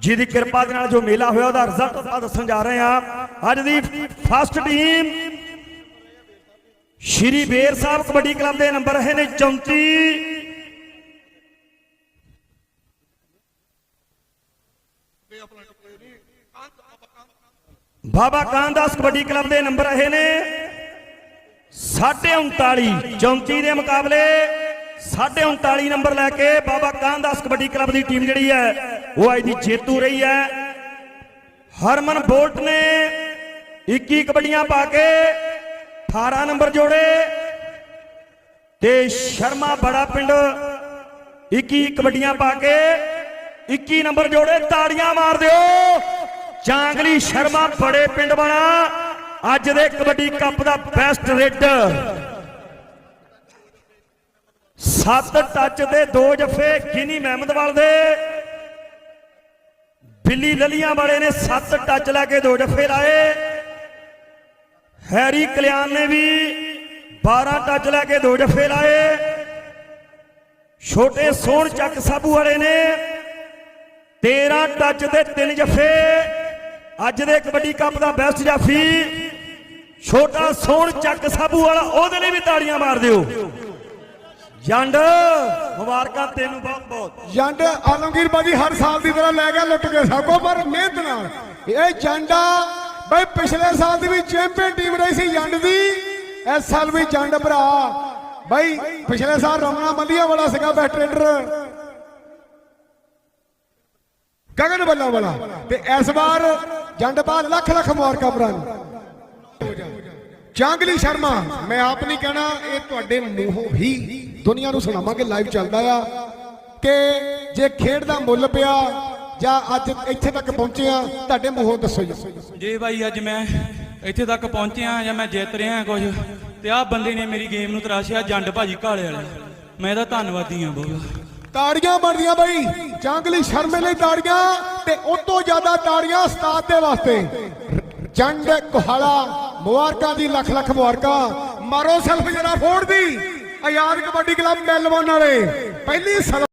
ਜਿਹਦੀ ਕਿਰਪਾ ਦੇ ਨਾਲ ਜੋ ਮੇਲਾ ਹੋਇਆ, ਉਹਦਾ ਰਿਜ਼ਲਟ ਆਪਾਂ ਦੱਸਣ ਜਾ ਰਹੇ ਹਾਂ। ਅੱਜ ਦੀ first team Shri Ber Sahib kabaddi club ਦੇ ਨੰਬਰ ਰਹੇ ਨੇ 34 ਬਾਬਾ ਕਾਨਦਾਸ ਕਬੱਡੀ ਕਲੱਬ ਦੇ ਨੰਬਰ ਰਹੇ ਨੇ। 39 34 ਦੇ ਮੁਕਾਬਲੇ 39 ਨੰਬਰ ਲੈ ਕੇ ਬਾਬਾ ਕਾਨਦਾਸ ਕਬੱਡੀ ਕਲੱਬ ਦੀ ਟੀਮ ਜਿਹੜੀ ਹੈ, ਉਹ ਅੱਜ ਦੀ ਜੇਤੂ ਰਹੀ ਹੈ। ਹਰਮਨ ਬੋਲਟ ਨੇ 21 ਕਬੱਡੀਆਂ ਪਾ ਕੇ 18 ਨੰਬਰ ਜੋੜੇ ਤੇ ਸ਼ਰਮਾ ਬੜਾ ਪਿੰਡ 21 ਕਬੱਡੀਆਂ ਪਾ ਕੇ 21 ਨੰਬਰ ਜੋੜੇ, ਤਾੜੀਆਂ ਮਾਰ ਦਿਓ। ਚਾਂਗਲੀ ਸ਼ਰਮਾ ਬੜੇ ਪਿੰਡ ਬਣਾ ਅੱਜ ਦੇ ਕਬੱਡੀ ਕੱਪ ਦਾ ਬੈਸਟ ਰੇਡਰ ਸੱਤ ਟੱਚ ਦੇ ਦੋ ਜੱਫੇ ਗਿਨੀ ਮਹਿਮਦਵਾਲ ਦੇ। ਬਿੱਲੀ ਲਲੀਆਂ ਵਾਲੇ ਨੇ ਸੱਤ ਟੱਚ ਲੈ ਕੇ ਦੋ ਜੱਫੇ ਲਾਏ। ਹੈਰੀ ਕਲਿਆਣ ਨੇ ਵੀ 12 ਟੱਚ ਲੈ ਕੇ ਦੋ ਜੱਫੇ ਲਾਏ। ਛੋਟੇ ਸੋਹਣ ਚੱਕ ਸਾਬੂ ਵਾਲੇ ਨੇ 13 ਟੱਚ ਦੇ ਤਿੰਨ ਜੱਫੇ। ਅੱਜ ਦੇ ਕਬੱਡੀ ਕੱਪ ਦਾ ਬੈਸਟ ਜਾਫੀ। ਛੋਟਾ ਸੋਹਣ ਚੱਕ ਸਾਬੂ ਵਾਲਾ, ਉਹਦੇ ਲਈ ਵੀ ਤਾੜੀਆਂ ਮਾਰ ਦਿਓ। ਜੰਡ, ਮੁਬਾਰਕਾਂ ਤੈਨੂੰ ਬਹੁਤ ਬਹੁਤ। ਜੰਡ ਆਲਮਗੀਰ ਬਾਜੀ ਹਰ ਸਾਲ ਦੀ ਤਰ੍ਹਾਂ ਲੈ ਗਿਆ ਲੁੱਟ ਕੇ ਸਾਕੋ ਪਰ ਮਿਹਨਤ ਨਾਲ। ਇਹ ਜੰਡਾ ਬਈ ਪਿਛਲੇ ਸਾਲ ਦੀ ਵੀ ਚੈਂਪੀਅਨ ਟੀਮ ਰਹੀ ਸੀ ਜੰਡ ਦੀ, ਇਸ ਸਾਲ ਵੀ ਜੰਡ ਭਰਾ। ਬਈ ਪਿਛਲੇ ਸਾਲ ਰਮਣਾ ਮੱਲੀਆ ਵਾਲਾ ਸੀਗਾ ਬੈਸਟ ਰੇਡਰ ਗਗਨ ਬੱਲਾ ਵਾਲਾ ਤੇ ਇਸ ਵਾਰ ਜੰਡ ਬਾਦ ਲੱਖ ਲੱਖ ਮੁਬਾਰਕਾਂ ਭਰਾ ਨੂੰ। ਚਾਂਗਲੀ ਸ਼ਰਮਾ, ਮੈਂ ਆਪ ਨਹੀਂ ਕਹਿਣਾ, ਇਹ ਤੁਹਾਡੇ ਮੂੰਹੋਂ ਹੀ ਦੁਨੀਆ ਨੂੰ ਸੁਣਾਵਾਂਗੇ ਲਾਈਵ ਚੱਲਦਾ ਆ ਕਿ ਜੇ ਖੇਡ ਦਾ ਮੁੱਲ ਪਿਆ ਜਾਂ ਅੱਜ ਇੱਥੇ ਤੱਕ ਪਹੁੰਚੇ ਆ ਤੁਹਾਡੇ ਮੂੰਹੋਂ ਦੱਸੋ ਜੀ। ਜੇ ਭਾਈ ਅੱਜ ਮੈਂ ਇੱਥੇ ਤੱਕ ਪਹੁੰਚਿਆ ਜਾਂ ਮੈਂ ਜਿੱਤ ਰਿਹਾ ਕੁਝ ਤੇ ਆਹ ਬੰਦੇ ਨੇ ਮੇਰੀ ਗੇਮ ਨੂੰ ਤਰਾਸ਼ਿਆ ਜੰਡ ਭਾਜੀ ਕਾਲੇ ਵਾਲੇ। ਮੈਂ ਇਹਦਾ ਧੰਨਵਾਦੀ ਹਾਂ ਬਹੁਤ। ਤਾੜੀਆਂ ਬਣਦੀਆਂ ਬਈ ਚਾਂਗਲੀ ਸ਼ਰਮੇ ਲਈ ਤਾੜੀਆਂ ਤੇ ਉਸ ਤੋਂ ਜ਼ਿਆਦਾ ਤਾੜੀਆਂ ਉਸਤਾਦ ਦੇ ਵਾਸਤੇ। ਜੰਡ ਕੁਹਾਲਾ ਮੁਬਾਰਕਾਂ ਦੀ ਲੱਖ ਲੱਖ ਮੁਬਾਰਕਾਂ। ਮਾਰੋ ਸੈਲਫ ਜਰਾ ਫੋੜ ਦੀ। ਆਜ਼ਾਦ ਕਬੱਡੀ ਕਲੱਬ ਮੈਲਬੌਰਨ ਵਾਲੇ ਪਹਿਲੀ ਸਲ-